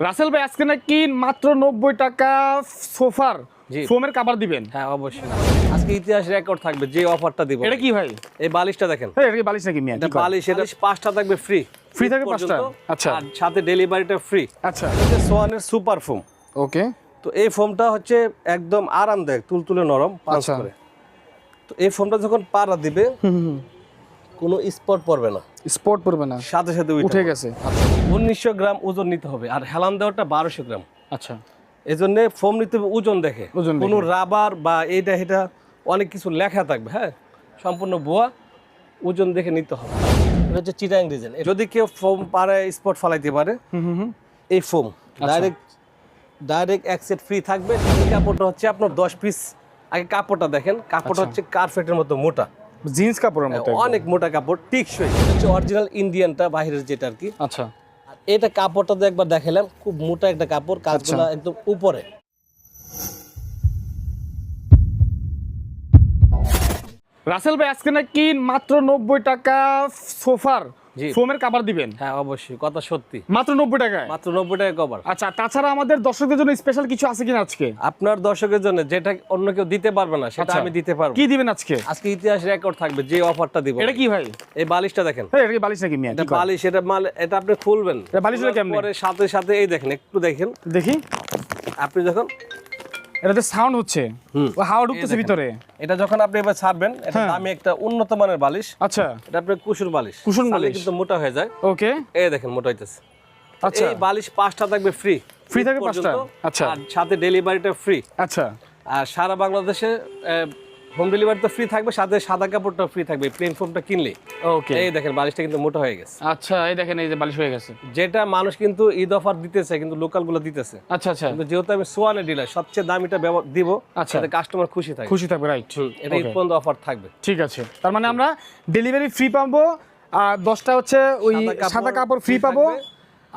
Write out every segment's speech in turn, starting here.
রাসেল ভাই আজকে নাকি মাত্র নব্বই টাকা সোফার। ফোমের কাভার দিবেন। হ্যাঁ অবশ্যই। আজকে ইতিহাস রেকর্ড থাকবে যে অফারটা দিব। এটা কি ভাই? এই বালিশটা দেখেন। হ্যাঁ এটা কি বালিশ নাকি মিয়া? এটা বালিশ এটা পাঁচটা থাকবে ফ্রি ফ্রি থাকবে পাঁচটা? আচ্ছা। আর সাথে ডেলিভারিটা ফ্রি আচ্ছা। এটা সোয়ানের সুপার ফোম ওকে। তো এই ফোমটা হচ্ছে একদম আরামদায়ক তুলতুলে নরম পাঁচ আচ্ছা। করে। তো এই ফোমটা যখন পাড়া দিবে কোনো স্পট পড়বে না। স্পট পড়বে না। সাথে সাথে উঠে গেছে। আচ্ছা উনিশশো গ্রাম ওজন নিতে হবে আর হেলান দেওয়াটা বারোশো গ্রাম। আচ্ছা। এই জন্য ফোম নিতে হবে ওজন দেখে। ওজন কোনো রাবার বা এইটা এটা অনেক কিছু লেখা থাকবে হ্যাঁ? সম্পূর্ণ বোয়া ওজন দেখে নিতে হবে। এটা হচ্ছে চিটাং ডিজাইন যদি কেউ ফোম পারে স্পট ফালাইতে পারে হুম হুম হুম। এই ফোম। ডাইরেক্ট ডাইরেক্ট এক সেট ফ্রি থাকবে। এই কাপড়টা হচ্ছে আপনার দশ পিস। আগে কাপড়টা দেখেন কাপড়টা হচ্ছে কার্পেটের মতো মোটা। জিন্স কাপড়ের মতো অনেক মোটা কাপড় টিকসই হচ্ছে অরিজিনাল ইন্ডিয়ানটা বাইরের যেটা আর কি আচ্ছা এটা কাপড়টা তো একবার দেখালাম খুব মোটা একটা কাপড় কাজগুলো আচ্ছা। একদম উপরে রাসেল ভাই আজকে নাকি মাত্র নব্বই টাকা সোফার। ফোমের কাভার দিবেন? হ্যাঁ অবশ্যই কথা সত্যি। মাত্র নব্বই টাকায়? মাত্র নব্বই টাকা কভার আচ্ছা তাছাড়া আমাদের দর্শকদের জন্য স্পেশাল কিছু আছে কিনা আজকে? আপনার দর্শকের জন্য যেটা অন্য কেউ দিতে পারবে না সেটা আচ্ছা। আমি দিতে পারব। কি দিবেন আজকে? আজকে ইতিহাস রেকর্ড থাকবে যে অফারটা দিব এটা কি ভাই? এই বালিশটা দেখেন। হ্যাঁ এটা কি বালিশ নাকি মিয়া? এটা বালিশ এটা মাল এটা আপনি খুলবেন। এটা বালিশ হলো খোলার কেমনে? পরে সাথে সাথে এই দেখেন একটু দেখেন। দেখি। আপনি যখন এটাতে সাউন্ড হচ্ছে। ও হাওয়া ঢুকতেছে ভিতরে। এটা যখন আপনি এবার ছাড়বেন এটা হ্যাঁ। দামি একটা উন্নত মানের বালিশ। আচ্ছা। এটা আপনার কুসুর বালিশ। কুসুর বালিশ। কিন্তু মোটা হয়ে যায়। ওকে। এই দেখেন মোটা হইতেছে আচ্ছা। এই বালিশ পাঁচটা থাকবে ফ্রি ফ্রি থাকবে পাঁচটা? আচ্ছা। আর সাথে ডেলিভারিটা ফ্রি আচ্ছা। আর সারা বাংলাদেশে হোম ডেলিভারি তো ফ্রি থাকবে সাথে সাদা কাপড়টা ফ্রি থাকবে। প্লেন ফোমটা কিনলে। ওকে এই দেখেন বালিশটা কিন্তু মোটা হয়ে গেছে। আচ্ছা এই দেখেন এই যে বালিশ হয়ে গেছে। যেটা মানুষ কিন্তু ঈদ অফার দিতেছে কিন্তু লোকালগুলো দিতেছে। আচ্ছা আচ্ছা। কিন্তু যেহেতু আমি সোয়ানের ডিলার সবচেয়ে দামিটা দিব আচ্ছা। কাস্টমার খুশি থাকে খুশি থাকবে রাইট এটা ঈদ পর্যন্ত অফার থাকবে। ঠিক আছে। তার মানে আমরা ডেলিভারি ফ্রি পাবো আর দশটা হচ্ছে ওই সাদা কাপড় ফ্রি পাবো।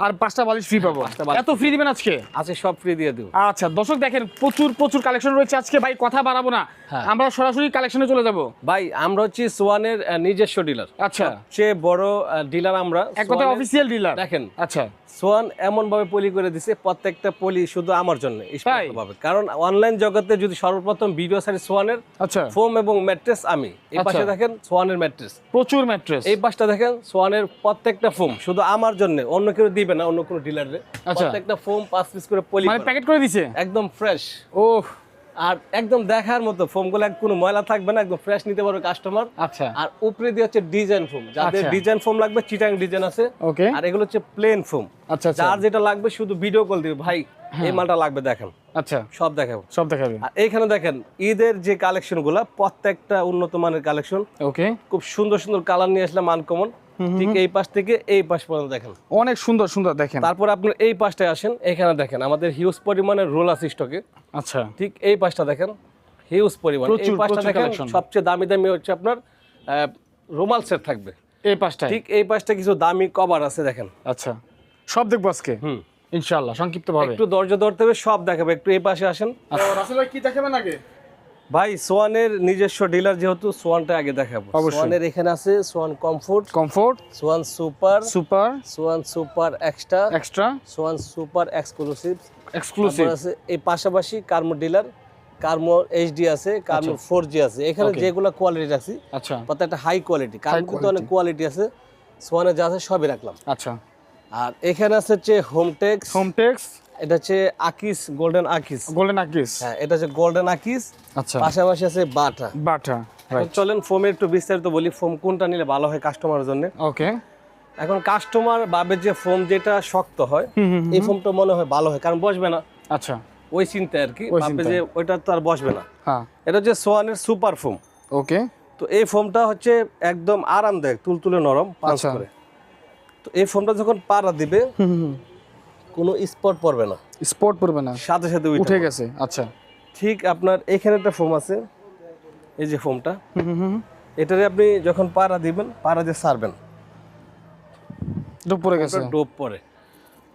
আর পাঁচটা বালিশ ফ্রি পাবো। এত ফ্রি দিবেন আজকে? আছে সব ফ্রি দিয়ে দিব। আচ্ছা দর্শক দেখেন প্রচুর প্রচুর কালেকশন রয়েছে আজকে। ভাই কথা বাড়াবো না। হ্যাঁ। আমরা সরাসরি কালেকশনে চলে যাব। ভাই আমরা হচ্ছি সোয়ানের নিজস্ব ডিলার আচ্ছা। সবচেয়ে বড় ডিলার আমরা। এক কথা অফিসিয়াল ডিলার দেখেন আচ্ছা। সোয়ান এমন ভাবে পলি করে দিছে প্রত্যেকটা পলি শুধু আমার জন্য ভাবে। কারণ অনলাইন জগতে যদি সর্বপ্রথম ভিডিও সারি সোয়ানের আচ্ছা। ফোম এবং ম্যাট্রেস আমি। এই পাশে আচ্ছা। দেখেন সোয়ানের ম্যাট্রেস প্রচুর ম্যাট্রেস এই পাশটা দেখেন সোয়ানের প্রত্যেকটা ফোম শুধু আমার জন্য অন্য কেউ দিবে না অন্য কোনো ডিলারে আচ্ছা। প্রত্যেকটা ফোম পাঁচ পিস করে পলি মানে প্যাকেট করে দিছে? একদম ফ্রেশ ও আর একদম দেখার মতো ফোমগুলো কোনো ময়লা থাকবে না একদম ফ্রেশ নিতে পারবে কাস্টমার আচ্ছা। আর উপরে দিয়ে হচ্ছে ডিজাইন ফোম যাদের আচ্ছা। ডিজাইন ফোম লাগবে চিটাং ডিজাইন আছে। ওকে। আর এগুলো হচ্ছে প্লেন ফোম আচ্ছা আচ্ছা। যার যেটা লাগবে শুধু ভিডিও কল দিবে ভাই এই মালটা লাগবে দেখেন। আচ্ছা। সব দেখাবো। সব দেখাবে। আর এইখানে দেখেন ঈদের যে কালেকশনগুলা প্রত্যেকটা উন্নত মানের কালেকশন ওকে। খুব সুন্দর সুন্দর কালার নিয়ে আসলাম আনকমন ঠিক এই পাশ থেকে এই পাশ পর্যন্ত দেখেন। অনেক সুন্দর সুন্দর দেখেন। তারপর আপনি এই পাশটায় আসেন এখানে দেখেন আমাদের হিউজ পরিমাণের রোল আছে স্টকে আচ্ছা। ঠিক এই পাশটা দেখেন হিউজ পরিমাণ। এই পাশটা দেখেন সবচেয়ে দামি দামি হচ্ছে আপনার আহ, রুমাল সেট থাকবে। এই পাঁচটায় ঠিক এই পাশটা কিছু দামি কভার আছে দেখেন। আচ্ছা। সব দেখব আজকে? হুম। ইনশাআল্লাহ সংক্ষিপ্ত ভাবে একটু দরজা ধরতে হবে সব দেখাবে। একটু এই পাশে আসেন। রাসেল ভাই কি দেখাবেন আগে? ভাই সোয়ানের নিজস্ব ডিলার যেহেতু সোয়ানটা আগে দেখাবো। সোয়ানের এখানে আছে Swan comfort. Comfort. Swan super. Super. Swan super extra. Extra. Swan super exclusive. Exclusive. আছে এই পাশাপাশি কার্মো ডিলার। কার্মো এইচডি আছে কার্মো ফোর জি আছে। এখানে. যেগুলো কোয়ালিটি রাখছি আচ্ছা। একটা হাই কোয়ালিটি কার্মো কিন্তু অনেক কোয়ালিটি আছে। সোয়ানে যা আছে সবই রাখলাম। আচ্ছা। আর এখানে আছে হচ্ছে হোমটেক্স হোমটেক্স এটা হচ্ছে আকিস গোল্ডেন আকিস। গোল্ডেন আকিস হ্যাঁ এটা হচ্ছে গোল্ডেন আকিস। আচ্ছা। পাশাপাশি আছে বাটা। বাটা চলেন ফোমের একটু বিস্তারিত বলি ফোম কোনটা নিলে ভালো হয় কাস্টমারের জন্য। ওকে এখন কাস্টমার ভাবে যে ফোম যেটা শক্ত হয় এই ফোমটা মনে হয় ভালো হয় কারণ বসবে না। আচ্ছা। ওই চিন্তায় আর কি ওই যে ওইটা তো আর বসবে না। হ্যাঁ। এটা হচ্ছে সোয়ানের সুপার ফোম। ওকে তো এই ফোমটা হচ্ছে একদম আরামদায়ক তুলতুলে নরম পাঁচ আচ্ছা। করে। তো এই ফোমটা যখন পাড়া দিবে কোনো স্পট পড়বে না। স্পট পড়বে না। সাথে সাথে উঠে গেছে আচ্ছা। ঠিক আপনার এখানে একটা ফোম আছে। এই যে ফোমটা এটারে আপনি যখন পাড়া দিবেন পাড়া দিয়ে সারবেন। ডুব পড়ে গেছে। ডোপ পরে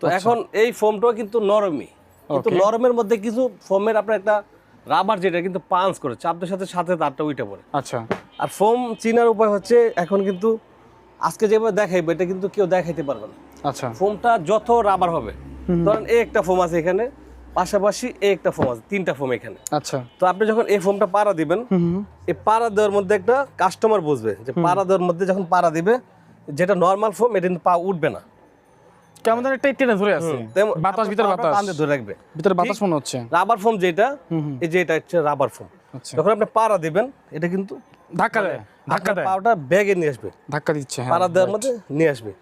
তো এখন এই ফোমটাও কিন্তু নরমই। কিন্তু নরমের মধ্যে কিছু ফোমের আপনার একটা রাবার যেটা কিন্তু পাঞ্চ করে চাপদের সাথে সাথে তারটা উঠে পড়ে। আচ্ছা। আর ফোম চিনার উপায় হচ্ছে এখন কিন্তু আজকে যেভাবে দেখাইবে এটা কিন্তু কেউ দেখাইতে পারবে না। আচ্ছা। ফোমটা যত রাবার হবে ধরেন এই একটা ফোম আছে এখানে পাশাপাশি এই একটা ফোম আছে তিনটা ফোম এখানে। আচ্ছা। তো আপনি যখন এই ফোমটা পাড়া দিবেন এই পাড়া দেওয়ার মধ্যে একটা কাস্টমার বুঝবে যে পাড়া দেওয়ার মধ্যে যখন পাড়া দিবে যেটা নর্মাল ফোম এটা কিন্তু পা উঠবে না। কেমন যেন একটা টেনে ধরে আছে। বাতাস ভিতরে বাতাস। টানতে ধরে রাখবে। ভিতরে বাতাস মনে হচ্ছে। রাবার ফোম যেটা হুম হুম। এই যে এটা হচ্ছে রাবার ফোম। আচ্ছা। যখন আপনি পাড়া দিবেন এটা কিন্তু ধাক্কা দেয় ধাক্কা দেয়। পাটা ব্যাগে নিয়ে আসবে। ধাক্কা দিচ্ছে হ্যাঁ পাড়া দেওয়ার মধ্যে নিয়ে আসবে।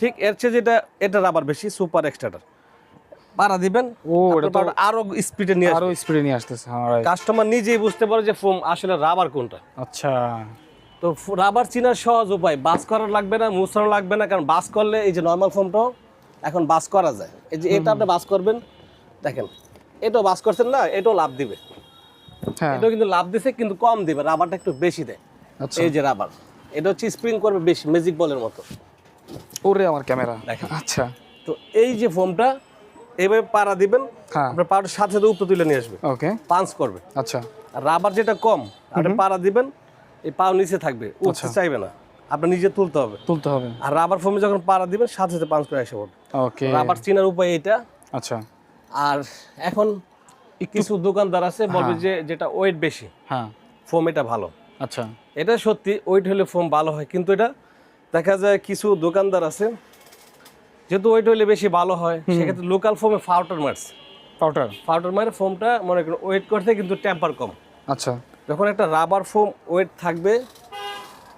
ঠিক? এর চেয়ে যেটা এটা রাবার বেশি সুপার এক্সট্রাটার পাড়া দিবেন ও এটা তো আরও স্পিডে নিয়ে আরও স্পিডে নিয়ে আসতেছে হ্যাঁ কাস্টমার নিজেই বুঝতে পারে যে ফোম আসলে রাবার কোনটা। আচ্ছা। তো রাবার চিনার সহজ উপায় বাস করা লাগবে না মুছানো লাগবে না কারণ বাস করলে এই যে নর্মাল ফোমটাও এখন বাস করা যায়। এই যে এটা আপনি বাস করবেন দেখেন এটাও বাস করছেন না এটাও লাভ দিবে। হ্যাঁ। এটাও কিন্তু লাভ দিছে কিন্তু কম দিবে রাবারটা একটু বেশি দেয়। আচ্ছা। এই যে রাবার এটা হচ্ছে স্প্রিং করবে বেশি ম্যাজিক বলের মতো। ওরে আমার ক্যামেরা। দেখেন। আচ্ছা। তো এই যে ফোমটা এইভাবে পাড়া দিবেন হ্যাঁ। আপনার পাড়ার সাথে সাথে উপরে তুলে নিয়ে আসবে। ওকে। পাঞ্চ করবে। আচ্ছা। আর রাবার যেটা কম আপনি পাড়া দিবেন এই পাও নিচে থাকবে উঠতে আচ্ছা। চাইবে না। আপনার নিজে তুলতে হবে। তুলতে হবে। আর রাবার ফোমে যখন পাড়া দিবেন সাথে সাথে পাঞ্চ করে এসে পড়বে। ওকে। রাবার চিনার উপায় এটা আচ্ছা। আর এখন কিছু দোকানদার আছে বলবে হ্যাঁ। যে যেটা ওয়েট বেশি হ্যাঁ। ফোম এটা ভালো। আচ্ছা। এটা সত্যি ওয়েট হলে ফোম ভালো হয় কিন্তু এটা দেখা যায় কিছু দোকানদার আছে যেহেতু ওয়েট হলে বেশি ভালো হয় সেক্ষেত্রে লোকাল ফোমে ফাউটার মারছে পাউডার ফাউটার মারে ফোমটা মনে করেন ওয়েট করতে কিন্তু টেম্পার কম। আচ্ছা। যখন একটা রাবার ফোম ওয়েট থাকবে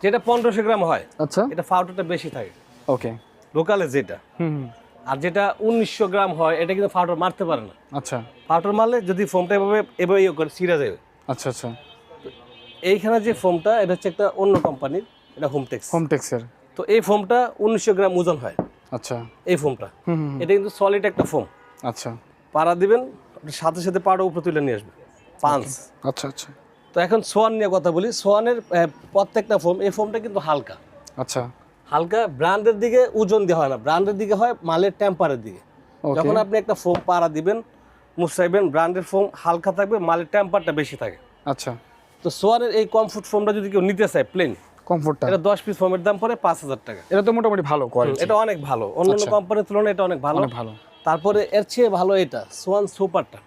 যেটা পনেরোশো গ্রাম হয় আচ্ছা। এটা ফাউটারটা বেশি থাকে। ওকে লোকালে যেটা। হুম আর যেটা উনিশশো গ্রাম হয় এটা কিন্তু ফাউটার মারতে পারে না। আচ্ছা। ফাউটার মারলে যদি ফোমটা এভাবে এভাবে ইয়ে করে সিরা যাবে আচ্ছা আচ্ছা। এইখানে যে ফোমটা এটা হচ্ছে একটা অন্য কোম্পানির এটা হোমটেক্স হোম টেক্সের তো এই ফোমটা উনিশশো গ্রাম ওজন হয়। আচ্ছা। এই ফোমটা। এটা কিন্তু সলিড একটা ফোম আচ্ছা। পাড়া দিবেন আপনি সাথে সাথে পাড়া উপরে তুলে নিয়ে আসবে। পাঁচ। আচ্ছা আচ্ছা। তো এখন সোয়ান নিয়ে কথা বলি। সোয়ানের প্রত্যেকটা ফোম এই ফোমটা কিন্তু হালকা। আচ্ছা। হালকা ব্র্যান্ডের দিকে ওজন দেওয়া হয় না। ব্র্যান্ডের দিকে হয় মালের টেম্পারের দিকে। যখন আপনি একটা ফোম পাড়া দিবেন মুসাইবেন ব্র্যান্ডের ফোম হালকা থাকবে মালের টেম্পারটা বেশি থাকে। আচ্ছা। তো সোয়ানের এই কমফোর্ট ফোমটা যদি কেউ নিতে চায় প্লেন কমফোর্টটা এটা দশ পিস ফোমের দাম পড়ে পাঁচ হাজার টাকা। এটা তো মোটামুটি ভালো কোয়ালিটি এটা অনেক ভালো। অন্যান্য আচ্ছা। কোম্পানির তুলনায় এটা অনেক ভালো। অনেক ভালো। তারপরে এর চেয়ে ভালো এটা সোয়ান সুপারটা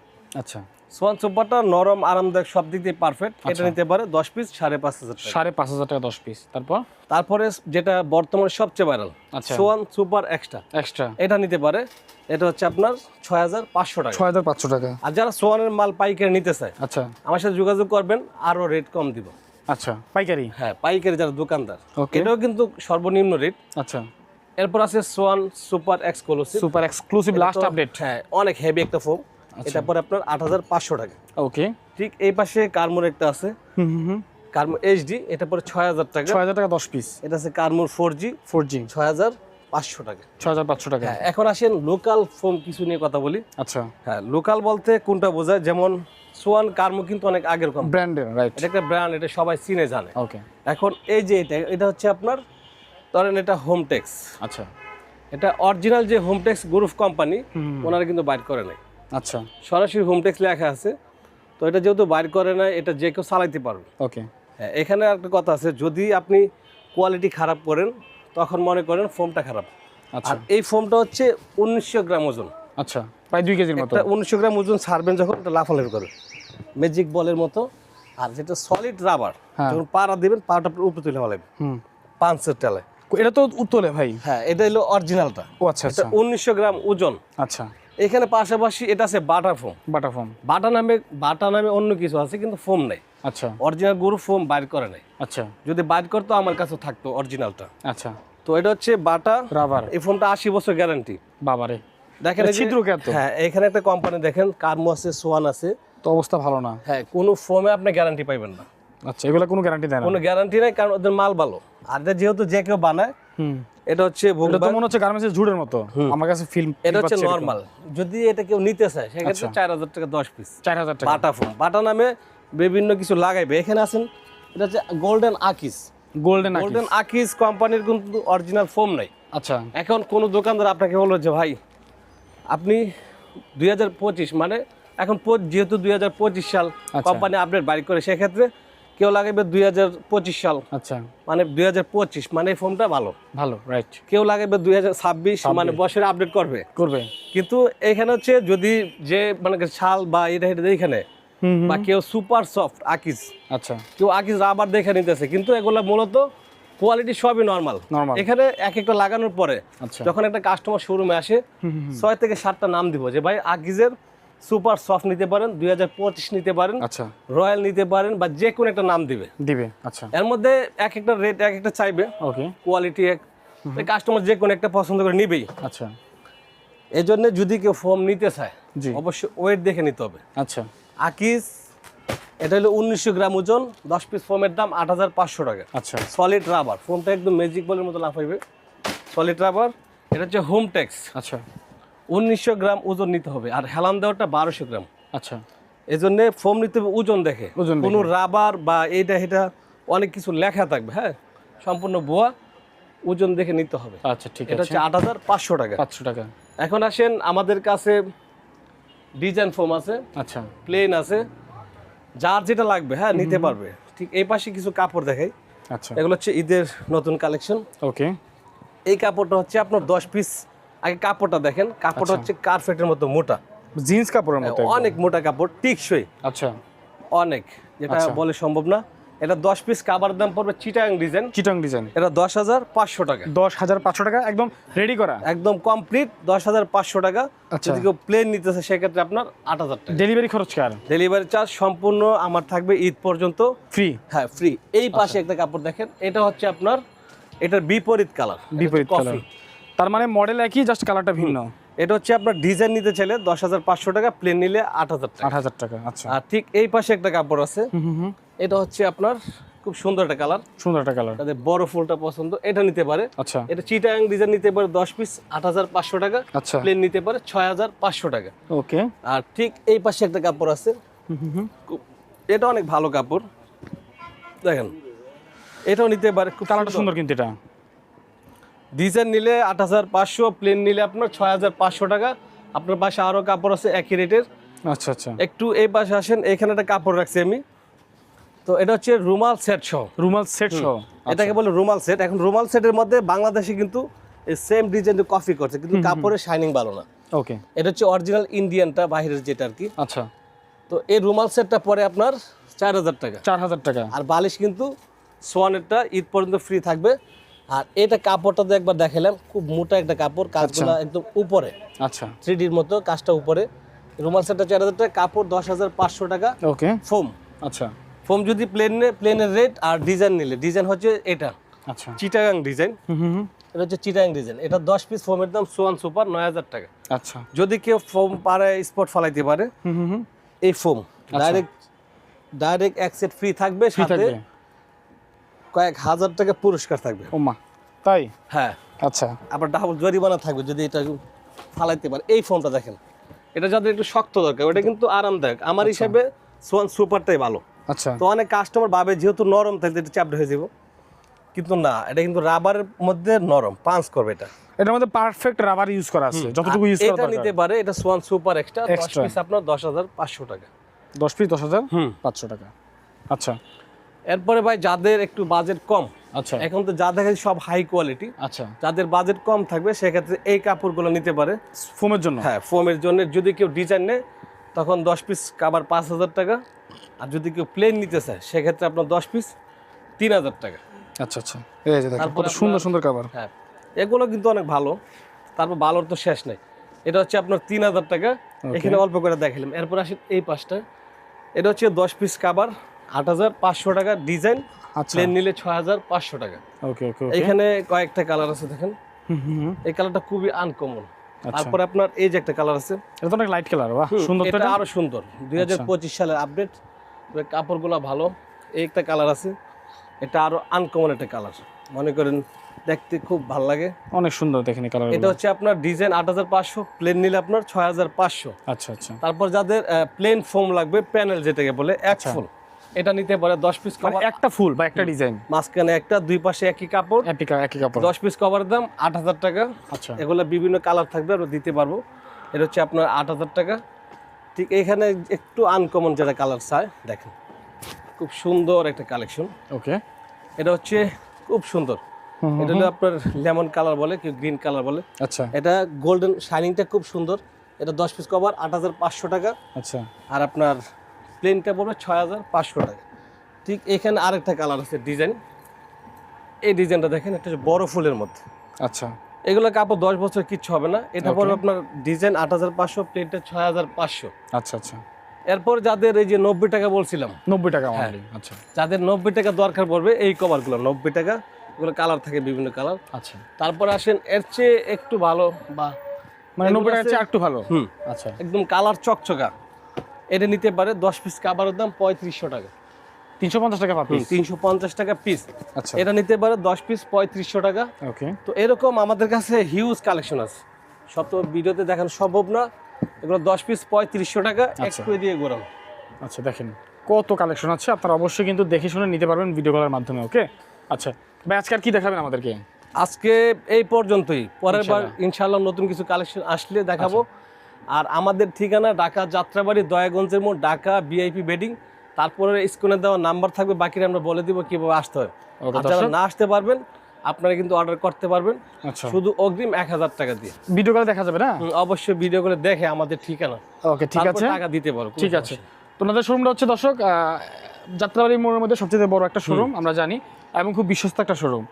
আচ্ছা। সোয়ান সুপারটা নরম আরামদায়ক সব দিক দিয়ে পারফেক্ট এটা আচ্ছা। নিতে পারে দশ পিস সাড়ে পাঁচ হাজার টাকা। সাড়ে পাঁচ হাজার টাকা দশ পিস তারপর? তারপরে যেটা বর্তমানে সবচেয়ে ভাইরাল আচ্ছা। সোয়ান সুপার এক্সট্রা এক্সট্রা এটা নিতে পারে এটা হচ্ছে আপনার ছয় হাজার পাঁচশো টাকা। ছয় হাজার পাঁচশো টাকা। আর যারা সোয়ানের মাল পাইকারি নিতে চায় আচ্ছা। আমার সাথে যোগাযোগ করবেন আরও রেট কম দিব। আচ্ছা পাইকারি? হ্যাঁ পাইকারি যারা দোকানদার এটাও কিন্তু সর্বনিম্ন রেট আচ্ছা। এরপর আছে Swan super exclusive super exclusive last update হ্যাঁ অনেক হেভি একটা ফোম আচ্ছা। এটা পরে আপনার আট হাজার পাঁচশো টাকা। ওকে ঠিক এই পাশে কার্মোর একটা আছে। হুম হুম হুম। কার্মো এইচডি এটা পরে ছয় হাজার টাকা। ছয় হাজার টাকা দশ পিস এটা আছে কার্মোর ফোর জি ফোর জি ছয় হাজার পাঁচশো টাকা। ছয় হাজার পাঁচশো টাকা। হ্যাঁ এখন আসেন লোকাল ফোম কিছু নিয়ে কথা বলি। আচ্ছা। হ্যাঁ লোকাল বলতে কোনটা বোঝায়? যেমন সোয়ান কার্মো কিন্তু অনেক আগের কম ব্র্যান্ডের রাইট এটা একটা ব্র্যান্ড এটা সবাই চিনে জানে। ওকে এখন এই যে এটা এটা হচ্ছে আপনার ধরেন এটা হোমটেক্স আচ্ছা। এটা অরিজিনাল যে হোমটেক্স গ্রুপ কোম্পানি ওনারা কিন্তু বাইর করে নাই। আচ্ছা। সরাসরি হোমটেক্স লেখা আছে। তো এটা যেহেতু বাইর করে নাই এটা যে কেউ চালাইতে পারবে। ওকে হ্যাঁ এখানে একটা কথা আছে যদি আপনি কোয়ালিটি খারাপ করেন তখন মনে করেন ফোমটা খারাপ। আচ্ছা। আর এই ফোমটা হচ্ছে উনিশশো গ্রাম ওজন। আচ্ছা প্রায় দুই কেজির মতো। উনিশশো গ্রাম ওজন ছাড়বেন যখন এটা লাফালাফি করে। ম্যাজিক বলের মতো। আর যেটা সলিড রাবার হ্যাঁ। যখন পাড়া দিবেন পাটা উপরে তুলে ফেলাবেন। পাঁচের টালে। এটা তো উত্তলে ভাই। হ্যাঁ এটা হলো অরিজিনালটা ও আচ্ছা আচ্ছা। উনিশশো গ্রাম ওজন। আচ্ছা। এখানে পাশাপাশি এটা আছে butter foam Bata foam Bata নামে বাটা নামে অন্য কিছু আছে কিন্তু ফোম নেই। আচ্ছা। অরিজিনাল গরু ফোম বাইর করে নাই। আচ্ছা। যদি বাইর করতো আমার কাছে থাকতো অরিজিনালটা আচ্ছা। তো এটা হচ্ছে বাটা রাবার এই ফোনটা আশি বছর গ্যারান্টি বাবারে। দেখেন ছিদ্র হ্যাঁ এখানে একটা কোম্পানি দেখেন কার্মো আছে সোয়ান আছে। তো অবস্থা ভালো না। হ্যাঁ কোনো ফোমে আপনি গ্যারান্টি পাইবেন না। আচ্ছা এগুলো কোনো গ্যারান্টি দেয় না। কোনো গ্যারান্টি নাই কারণ ওদের মাল ভালো। আর যেহেতু যে কেউ বানায় হুম। এটা হচ্ছে এটা তো মনে হচ্ছে গার্মেন্টসের ঝুড়ের মতো। আমার কাছে ফিল্ম এটা হচ্ছে নর্মাল যদি এটা কেউ নিতে চায় সেক্ষেত্রে চার হাজার টাকা দশ পিস চার হাজার টাকা। বাটা ফোম বাটা নামে বিভিন্ন কিছু লাগাইবে। এখানে আছেন এটা হচ্ছে গোল্ডেন আকিস গোল্ডেন গোল্ডেন আকিস কোম্পানির কিন্তু অরিজিনাল ফোম নাই। আচ্ছা। এখন কোন দোকানদার আপনাকে বলল যে ভাই আপনি দুই হাজার পঁচিশ মানে এখন যেহেতু দুই হাজার পঁচিশ সাল আচ্ছা। কোম্পানি আপডেট বাড়ি করে সেক্ষেত্রে কেউ লাগাবে দুই হাজার পঁচিশ সাল। আচ্ছা। মানে দুই হাজার পঁচিশ মানে এই ফোনটা ভালো। ভালো রাইট কেউ লাগাবে দুই হাজার ছাব্বিশ মানে বছরে আপডেট করবে। করবে। কিন্তু এখানে হচ্ছে যদি যে মানে শাল বা এটা এটা হুম। বা কেউ সুপার সফট আকিজ আচ্ছা। কেউ আকিজ রাবার দেখে নিতেছে কিন্তু এগুলো মূলত কোয়ালিটি সবই নর্মাল এখানে এক একটা লাগানোর পরে আচ্ছা। যখন একটা কাস্টমার শোরুমে আসে। ছয় থেকে সাতটা নাম দিব যে ভাই আকিজের সুপার সফট নিতে পারেন দুই হাজার পঁচিশ নিতে পারেন আচ্ছা। রয়্যাল নিতে পারেন বা যে কোনো একটা নাম দিবে। দিবে আচ্ছা। এর মধ্যে এক একটা রেট এক একটা চাইবে। ওকে কোয়ালিটি এক। কাস্টমার যে কোনো একটা পছন্দ করে নিবেই। আচ্ছা। এজন্য যদি কেউ ফর্ম নিতে চায় অবশ্যই ওয়েট দেখে নিতে হবে। আচ্ছা। আকিস এটা হলো উনিশশো গ্রাম ওজন দশ পিস ফোমের দাম আট হাজার পাঁচশো টাকা। আচ্ছা। সলিড রাবার ফোনটা একদম ম্যাজিক বলের মতো লাফাইবে। সলিড রাবার এটা হচ্ছে হোম ট্যাক্স আচ্ছা। উনিশশো গ্রাম ওজন নিতে হবে আর হেলান দেওয়াটা বারোশো গ্রাম। আচ্ছা। এই জন্য ফোম নিতে হবে ওজন দেখে। ওজন কোনো রাবার বা এইটা এটা অনেক কিছু লেখা থাকবে হ্যাঁ? সম্পূর্ণ বোয়া ওজন দেখে নিতে হবে। আচ্ছা ঠিক এটা হচ্ছে আট হাজার পাঁচশো টাকা। পাঁচশো টাকা। এখন আসেন আমাদের কাছে ডিজাইন ফোম আছে আচ্ছা। প্লেন আছে। যার যেটা লাগবে হ্যাঁ নিতে পারবে। ঠিক এই পাশে কিছু কাপড় দেখাই। আচ্ছা। এগুলো হচ্ছে ঈদের নতুন কালেকশন। ওকে। এই কাপড়টা হচ্ছে আপনার দশ পিস। আগে কাপড়টা দেখেন কাপড়টা আচ্ছা। হচ্ছে কার্পেটের মতো মোটা। জিন্স কাপড়ের মতো অনেক মোটা কাপড় টিকসই। আচ্ছা। অনেক যেটা আচ্ছা। বলে সম্ভব না। এটা দশ পিস কাবার দাম পড়বে চিটাং ডিজাইন চিটাং ডিজাইন এটা দশ হাজার পাঁচশো টাকা। দশ হাজার পাঁচশো টাকা একদম রেডি করা। একদম কমপ্লিট দশ হাজার পাঁচশো টাকা। আচ্ছা। যদি কেউ প্লেন নিতেছে সেক্ষেত্রে আপনার আট হাজার টাকা। ডেলিভারি খরচ কার? ডেলিভারি চার্জ সম্পূর্ণ আমার থাকবে ঈদ পর্যন্ত। ফ্রি হ্যাঁ ফ্রি এই পাশে একটা কাপড় দেখেন এটা হচ্ছে আপনার এটার বিপরীত কালার বিপরীত কালার তার মানে মডেল একই জাস্ট কালারটা ভিন্ন? এটা হচ্ছে আপনার ডিজাইন নিতে চাইলে দশ হাজার পাঁচশো টাকা প্লেন নিলে আট হাজার টাকা। আট হাজার টাকা আচ্ছা। আর ঠিক এই পাশে একটা কাপড় আছে। এটা হচ্ছে আপনার খুব সুন্দর একটা কালার সুন্দর একটা কালার তাদের বড় ফুলটা পছন্দ। এটা নিতে পারে। আচ্ছা। এটা চিটাং ডিজাইন নিতে পারে দশ পিস আট হাজার পাঁচশো টাকা। আচ্ছা। প্লেন নিতে পারে ছয় হাজার পাঁচশো টাকা। ওকে আর ঠিক এই পাশে একটা কাপড় আছে। হুম হুম হুম। এটা অনেক ভালো কাপড়। দেখেন এটাও নিতে পারে খুব কালারটা সুন্দর। কিন্তু এটা। ডিজাইন নিলে আট হাজার পাঁচশো প্লেন নিলে আপনার ছয় হাজার পাঁচশো টাকা। আপনার পাশে আরও কাপড় আছে একই রেটের আচ্ছা আচ্ছা। একটু এই পাশে আসেন এখানে একটা কাপড় রাখছি আমি। তো এটা হচ্ছে রুমাল সেট সহ। রুমাল সেট সহ। এটাকে বলে রুমাল সেট। এখন রুমাল সেটের মধ্যে বাংলাদেশে কিন্তু এই সেম ডিজাইনের কপি করছে কিন্তু কাপড়ের শাইনিং ভালো না। ওকে এটা হচ্ছে অরিজিনাল ইন্ডিয়ানটা বাইরের যেটা আর কি আচ্ছা। তো এই রুমাল সেটটা পরে আপনার চার হাজার টাকা। চার হাজার টাকা। আর বালিশ কিন্তু সোয়ানেরটা ঈদ পর্যন্ত ফ্রি থাকবে। আর এটা কাপড়টা তো একবার দেখালাম খুব মোটা একটা কাপড় কাজগুলো একদম উপরে। আচ্ছা। থ্রি ডির মতো কাজটা উপরে। রুমাল সেটটা চার হাজার টাকা কাপড় দশ হাজার পাঁচশো টাকা। Okay foam. আচ্ছা। ফোম যদি প্লেন প্লেনের রেট আর ডিজাইন নিলে ডিজাইন হচ্ছে এটা। আচ্ছা। চিটাগাং ডিজাইন হুম হুম হুম। এটা হচ্ছে চিটাগাং ডিজাইন এটা দশ পিস ফোমের দাম সোয়ান সুপার নয় হাজার টাকা। আচ্ছা। যদি কেউ ফোম পারে স্পট ফালাইতে পারে এই ফোম। ডাইরেক্ট ডাইরেক্ট এক সেট ফ্রি থাকবে সাথে কয়েক হাজার টাকা পুরস্কার থাকবে। ও মা তাই? হ্যাঁ। আচ্ছা। আবার ডাবল জরিমানা থাকবে যদি এটা ফালাইতে পারে। এই ফোনটা দেখেন। এটা যাদের একটু শক্ত দরকার ওটা কিন্তু আরামদায়ক। আমার হিসাবে সোয়ান সুপারটাই ভালো। আচ্ছা। তো অনেক কাস্টমার ভাবে যেহেতু নরম তাই এটা চাপটা হয়ে যাব। কিন্তু না এটা কিন্তু রাবারের মধ্যে নরম পাঞ্চ করবে এটা। এটার মধ্যে পারফেক্ট রাবার ইউজ করা আছে যতটুকু ইউজ করা এটা নিতে পারে এটা সোয়ান সুপার এক্সট্রা দশ Extra। পিস আপনার দশ হাজার পাঁচশো টাকা। দশ পিস দশ হাজার হুম। পাঁচশো টাকা। আচ্ছা। এরপরে ভাই যাদের একটু বাজেট কম আচ্ছা। এখন তো যা দেখা সব হাই কোয়ালিটি আচ্ছা। যাদের বাজেট কম থাকবে সেক্ষেত্রে এই কাপড়গুলো নিতে পারে। ফোমের জন্য? হ্যাঁ ফোমের জন্য যদি কেউ ডিজাইন নেয় তখন দশ পিস কাবার পাঁচ হাজার টাকা। আর যদি কেউ প্লেন নিতে চায় সেক্ষেত্রে আপনার দশ পিস তিন হাজার টাকা। আচ্ছা আচ্ছা। এই যে দেখো সুন্দর সুন্দর কাভার হ্যাঁ এগুলো কিন্তু অনেক ভালো। তারপর ভালোর তো শেষ নেই। এটা হচ্ছে আপনার তিন হাজার টাকা। এখানে অল্প করে দেখালাম। এরপর আসি এই পাঁচটা এটা হচ্ছে দশ পিস কাবার আট হাজার পাঁচশো টাকা ডিজাইন আচ্ছা। প্লেন নিলে ছয় হাজার পাঁচশো টাকা। ওকে ওকে এখানে কয়েকটা কালার আছে দেখেন। এই কালারটা খুবই আনকমন তারপরে আপনার এই যে একটা কালার আছে। এটা তো অনেক লাইট কালার বাহ সুন্দর এটা আরও সুন্দর। দুই হাজার পঁচিশ সালের আপডেট কাপড়গুলো ভালো। এই একটা কালার আছে। এটা আরও আনকমন একটা কালার মনে করেন দেখতে খুব ভালো লাগে। অনেক সুন্দর দেখেন কালার এটা হচ্ছে আপনার ডিজাইন আট হাজার পাঁচশো প্লেন নিলে আপনার ছয় হাজার পাঁচশো। আচ্ছা আচ্ছা। তারপর যাদের প্লেন ফোম লাগবে প্যানেল যেটাকে বলে এক ফুল এটা নিতে পারে দশ পিস কভার একটা ফুল বা একটা ডিজাইন? মাঝখানে একটা দুই পাশে একই কাপড়। একই একই কাপড়। দশ পিস কভারের দাম আট হাজার টাকা। আচ্ছা। এগুলো বিভিন্ন কালার থাকবে আমরা দিতে পারব। এটা হচ্ছে আপনার আট হাজার টাকা। ঠিক এখানে একটু আনকমন যেটা কালার চায় দেখেন। খুব খুব সুন্দর একটা কালেকশন ওকে এটা হচ্ছে খুব সুন্দর। এটা হলো আপনার লেমন কালার বলে কেউ গ্রিন কালার বলে। আচ্ছা। এটা গোল্ডেন শাইনিংটা খুব সুন্দর। এটা দশ পিস কভার আট হাজার পাঁচশো টাকা। আচ্ছা। আর আপনার প্লেনটা পড়বে ছয় হাজার পাঁচশো টাকা। ঠিক এখানে আরেকটা কালার আছে ডিজাইন। এই ডিজাইনটা দেখেন একটা বড় ফুলের মধ্যে। আচ্ছা। এগুলো কাপড় দশ বছর কিচ্ছু হবে না? এটা. পড়বে আপনার ডিজাইন আট হাজার পাঁচশো প্লেনটা ছয় হাজার পাঁচশো। আচ্ছা আচ্ছা। এরপর যাদের এই যে নব্বই টাকা বলছিলাম। নব্বই টাকা হ্যাঁ। আচ্ছা। যাদের নব্বই টাকা দরকার পড়বে এই কভারগুলো নব্বই টাকা এগুলো কালার থাকে বিভিন্ন কালার আচ্ছা। তারপর আসেন এর চেয়ে একটু ভালো বা মানে নব্বই টাকা একটু ভালো? হুম। আচ্ছা। একদম কালার চকচকা। এটা নিতে পারে দশ পিস কাবারের দাম পঁয়ত্রিশশো টাকা। তিনশো পঞ্চাশ টাকা পাবি তিনশো পঞ্চাশ টাকা পিস আচ্ছা। এটা নিতে পারে দশ পিস পঁয়ত্রিশশো টাকা। ওকে তো এরকম আমাদের কাছে হিউজ কালেকশন আছে। সব তো ভিডিওতে দেখানো সম্ভব না। এগুলো দশ পিস পঁয়ত্রিশশো টাকা একটু দিয়ে গরম। আচ্ছা দেখেন কত কালেকশন আছে। আপনারা অবশ্যই কিন্তু দেখে শুনে নিতে পারবেন ভিডিও কলের মাধ্যমে ওকে আচ্ছা ভাই আজকে আর কি দেখাবেন আমাদেরকে? আজকে এই পর্যন্তই। পরের বার ইনশাল্লাহ। নতুন কিছু কালেকশন আসলে দেখাবো। আর আমাদের ঠিকানা ঢাকা যাত্রাবাড়ি দয়াগঞ্জের মোড় ঢাকা বিআইপি বেডিং। তারপরে স্ক্রিনে দেওয়া নাম্বার থাকবে বাকিরা আমরা বলে দিব কীভাবে আসতে হয়। যারা না আসতে পারবেন আপনারা কিন্তু অর্ডার করতে পারবেন। আচ্ছা। শুধু অগ্রিম এক হাজার টাকা দিয়ে। ভিডিও কলে দেখা যাবে না? অবশ্যই ভিডিও করে দেখে আমাদের ঠিকানা। ওকে ঠিক আছে। টাকা দিতে পারো ঠিক আছে। তোমাদের শোরুমটা হচ্ছে দর্শক যাত্রাবাড়ি মোড়ের মধ্যে সবচেয়ে বড় একটা শোরুম আমরা জানি এবং খুব বিশ্বস্ত একটা শোরুম।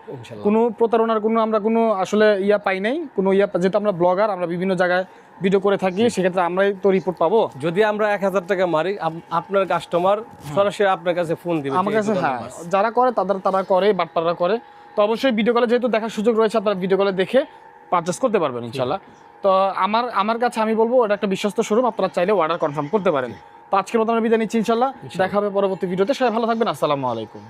কোনো প্রতারণার কোনো আমরা কোনো আসলে ইয়া পাই নাই কোনো ইয়া যেহেতু আমরা ব্লগার আমরা বিভিন্ন জায়গায় ভিডিও করে থাকি সেক্ষেত্রে আমরাই তো রিপোর্ট পাবো। যদি আমরা এক হাজার টাকা মারি আপনার কাস্টমার সরাসরি আপনার কাছে ফোন দিবে আমার কাছে হ্যাঁ যারা করে তাদের তারা করে বাটপাররা করে। তো অবশ্যই ভিডিও কলে যেহেতু দেখার সুযোগ রয়েছে আপনারা ভিডিও কলে দেখে পারচেস করতে পারবেন ইনশাল্লাহ তো আমার আমার কাছে আমি বলব ওটা একটা বিশ্বস্ত শোরুম আপনারা চাইলে অর্ডার কনফার্ম করতে পারেন। তো আজকের মতো আমরা বিদায় নিচ্ছি ইনশাল্লাহ দেখা হবে পরবর্তী ভিডিওতে সবাই ভালো থাকবেন আসসালামু আলাইকুম।